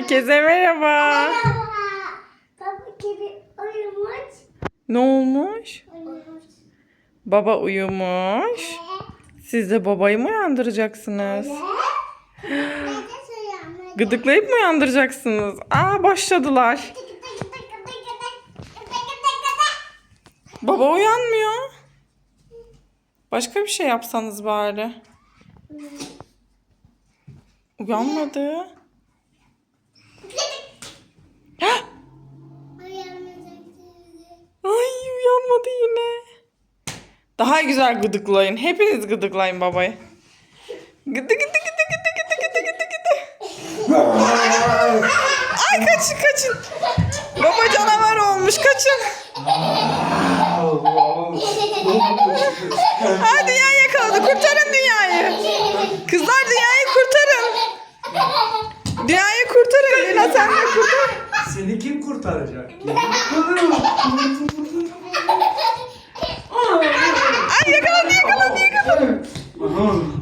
Herkese merhaba. Baba gibi uyumuş. Ne olmuş? Uyumuş. Baba uyumuş. Siz de babayı mı uyandıracaksınız? Söylüyorum. Gıdıklayıp mı uyandıracaksınız? Aa başladılar. Baba uyanmıyor. Başka bir şey yapsanız bari. Uyanmadı. Hah! Ay uyanmadı yine. Daha güzel gıdıklayın. Hepiniz gıdıklayın babayı. Gıdı gıdı gıdı gıdı gıdı gıdı gıdı gıdı. Ay kaçın kaçın. Baba canavar olmuş kaçın. Aa dünya yakaladı. Kurtarın dünyayı. Kızlar dünyayı kurtarın. Dünyayı kurtarın. Lina sen de kurtar. Seni kim kurtaracak? Ay yakaladı yakaladı yakaladı.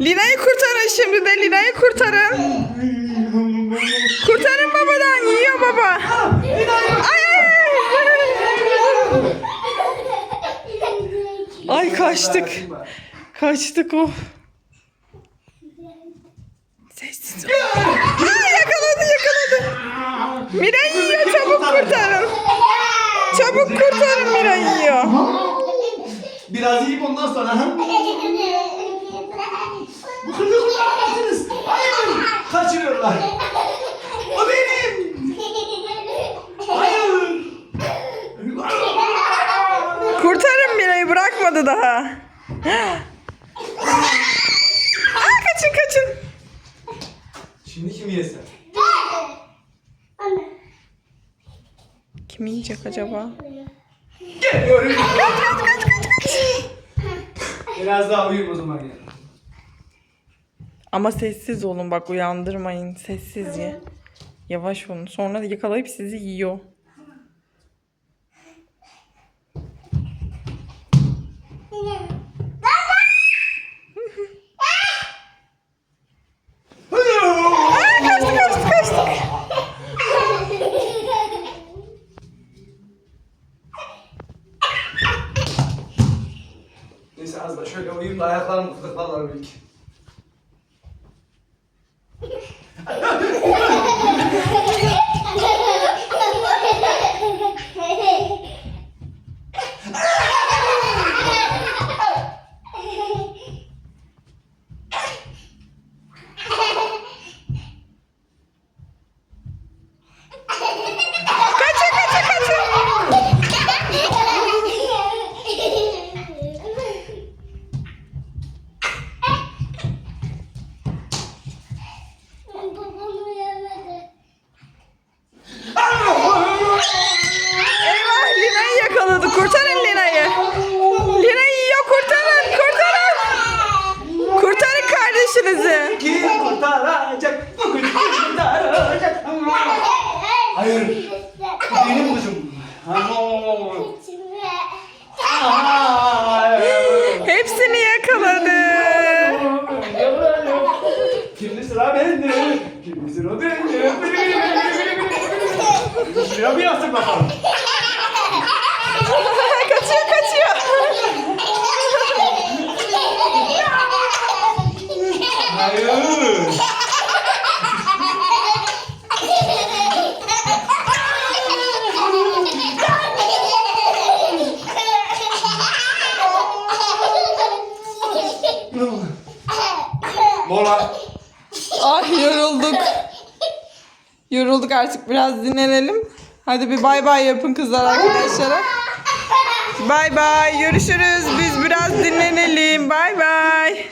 Lina'yı kurtarın şimdi de Lina'yı kurtarın. Kurtarın babadan yiyor baba. Ay ay ay. Ay kaçtık. Kaçtık oh. Sessiz ol. Aa, yakaladı yakaladı. Mira yiyor çabuk kurtarın. Çabuk kurtarın Mira yiyor. Biraz yiyip ondan sonra ha? Bu kızı kurtaramazsınız. Hayır. Kaçırıyorlar. O benim. Hayır. Kurtarın Bırakmadı daha. Aa, kaçın kaçın. Şimdi kim yese? Kim yiyecek acaba? Geliyorum. Biraz daha uyuyayım o zaman ya. Ama sessiz olun bak uyandırmayın. Sessiz ye. Yavaş olun. Sonra yakalayıp sizi yiyor. ağzına şöyle uyuyayım da ayaklarım kıdır vallahi belki. Sıra bende. Şimdi sıra bende. Şuraya bir yastık bakalım. kaçıyor kaçıyor. Hayır. Mola. Ah yorulduk. Yorulduk artık biraz dinlenelim. Hadi bir bay bay yapın kızlar arkadaşlara. Bay bay görüşürüz. Biz biraz dinlenelim. Bay bay.